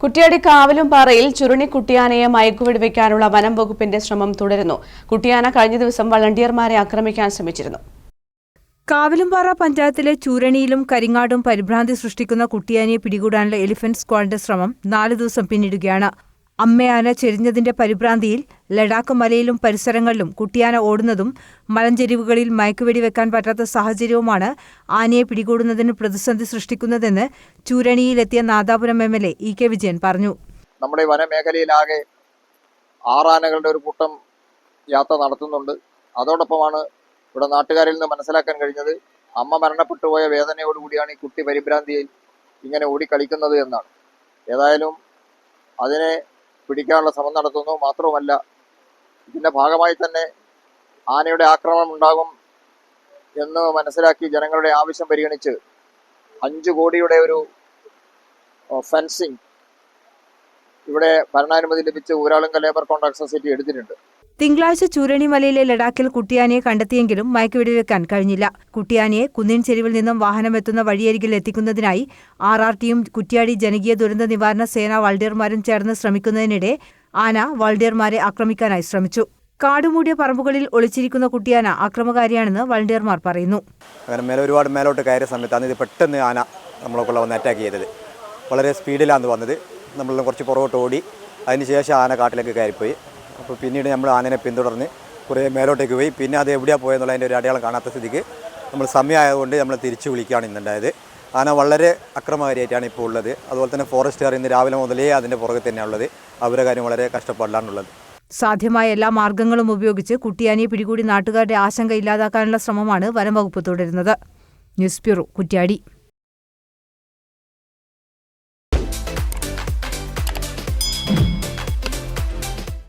കുറ്റിയാടി കാവലും പാറയിൽ ചുരുണി കുട്ടിയാനയെ മയക്കുവെടിവെക്കാനുള്ള വനം വകുപ്പിന്റെ ശ്രമം തുടരുന്നു. കുട്ടിയാന കഴിഞ്ഞ ദിവസം വളണ്ടിയർമാരെ ആക്രമിക്കാൻ ശ്രമിച്ചിരുന്നു. കാവിലുംപാറ പഞ്ചായത്തിലെ ചൂരണിയിലും കരിങ്ങാടും പരിഭ്രാന്തി സൃഷ്ടിക്കുന്ന കുട്ടിയാനയെ പിടികൂടാനുള്ള എലിഫന്റ് സ്ക്വാഡിന്റെ ശ്രമം നാല് ദിവസം പിന്നിടുകയാണ്. അമ്മയാന ചെരിഞ്ഞതിന്റെ പരിഭ്രാന്തിയിൽ ലഡാക്ക് മലയിലും പരിസരങ്ങളിലും കുട്ടിയാന ഓടുന്നതും മലഞ്ചെരിവുകളിൽ മയക്കുവെടി വെക്കാൻ പറ്റാത്ത സാഹചര്യവുമാണ് ആനയെ പിടികൂടുന്നതിന് പ്രതിസന്ധി സൃഷ്ടിക്കുന്നതെന്ന് ചൂരണിയിലെത്തിയ Nadapuram M L A E K Vijayan പറഞ്ഞു. നമ്മുടെ വനമേഖലയിലാകെ ആറാനകളുടെ ഒരു കൂട്ടം യാത്ര നടത്തുന്നുണ്ട്. അതോടൊപ്പമാണ് ഇവിടെ നാട്ടുകാരിൽ നിന്ന് മനസ്സിലാക്കാൻ കഴിഞ്ഞത് അമ്മ മരണപ്പെട്ടു പോയ വേദനയോടുകൂടിയാണ് ഈ കുട്ടി പരിഭ്രാന്തിയിൽ ഇങ്ങനെ ഓടിക്കളിക്കുന്നത് എന്നാണ്. ഏതായാലും അതിനെ പിടിക്കാനുള്ള ശ്രമം നടത്തുന്നു. മാത്രവുമല്ല ഇതിന്റെ ഭാഗമായി തന്നെ ആനയുടെ ആക്രമണം ഉണ്ടാകും എന്ന് മനസ്സിലാക്കി ജനങ്ങളുടെ ആവശ്യം പരിഗണിച്ച് അഞ്ചു കോടിയുടെ ഒരു ഫെൻസിങ് ഇവിടെ ഭരണാനുമതി ലഭിച്ച് ഊരാളുങ്ക ലേബർ കോൺട്രാക്ട് സൊസൈറ്റി എടുത്തിട്ടുണ്ട്. തിങ്കളാഴ്ച ചൂരണിമലയിലെ ലഡാക്കിൽ കുട്ടിയാനയെ കണ്ടെത്തിയെങ്കിലും മയക്കുവെടിവെക്കാൻ കഴിഞ്ഞില്ല. കുട്ടിയാനയെ കുന്നിൻ ചെരുവിൽ നിന്നും വാഹനമെത്തുന്ന വഴിയരികിൽ എത്തിക്കുന്നതിനായി ആർ ആർ ടിയും കുറ്റ്യാടി ജനകീയ ദുരന്ത നിവാരണ സേന വളണ്ടിയർമാരും ചേർന്ന് ശ്രമിക്കുന്നതിനിടെ ആന വളണ്ടിയർമാരെ ആക്രമിക്കാനായി ശ്രമിച്ചു. കാടുമൂടിയ പറമ്പുകളിൽ ഒളിച്ചിരിക്കുന്ന കുട്ടിയാന ആക്രമകാരിയാണെന്ന് വളണ്ടിയർമാർ പറയുന്നു. ഒരുപാട് മേലോട്ട് കയറിയ സമയത്താണ് ഇത് പെട്ടെന്ന് ആന നമ്മളൊക്കെ വന്ന് അറ്റാക്ക് ചെയ്തത്. വളരെ സ്പീഡിലാണ് വന്നത്. നമ്മളെല്ലാം കുറച്ച് പുറകോട്ട് ഓടി. അതിനുശേഷം ആന കാട്ടിലേക്ക് കയറിപ്പോയി. അപ്പോൾ പിന്നീട് നമ്മൾ ആനനെ പിന്തുടർന്ന് കുറേ മേലോട്ടേക്ക് പോയി. പിന്നെ അത് എവിടെയാണ് പോയെന്നുള്ളതിന്റെ ഒരു അടയാളം കാണാത്ത സ്ഥിതിക്ക് നമ്മൾ സമയമായതുകൊണ്ട് നമ്മൾ തിരിച്ചു വിളിക്കുകയാണ് ഇന്നുണ്ടായത്. ആന വളരെ അക്രമകാരിയായിട്ടാണ് ഇപ്പോൾ ഉള്ളത്. അതുപോലെ തന്നെ ഫോറസ്റ്റുകാർ ഇന്ന് രാവിലെ മുതലേ അതിന്റെ പുറകെ തന്നെയാണ് ഉള്ളത്. അവരുടെ കാര്യം വളരെ കഷ്ടപ്പാടിലാണുള്ളത് സാധ്യമായ എല്ലാ മാർഗങ്ങളും ഉപയോഗിച്ച് കുട്ടിയാനിയെ പിടികൂടി നാട്ടുകാരുടെ ആശങ്ക ഇല്ലാതാക്കാനുള്ള ശ്രമമാണ് വനംവകുപ്പ് തുടരുന്നത്. News bureau Kuttiady.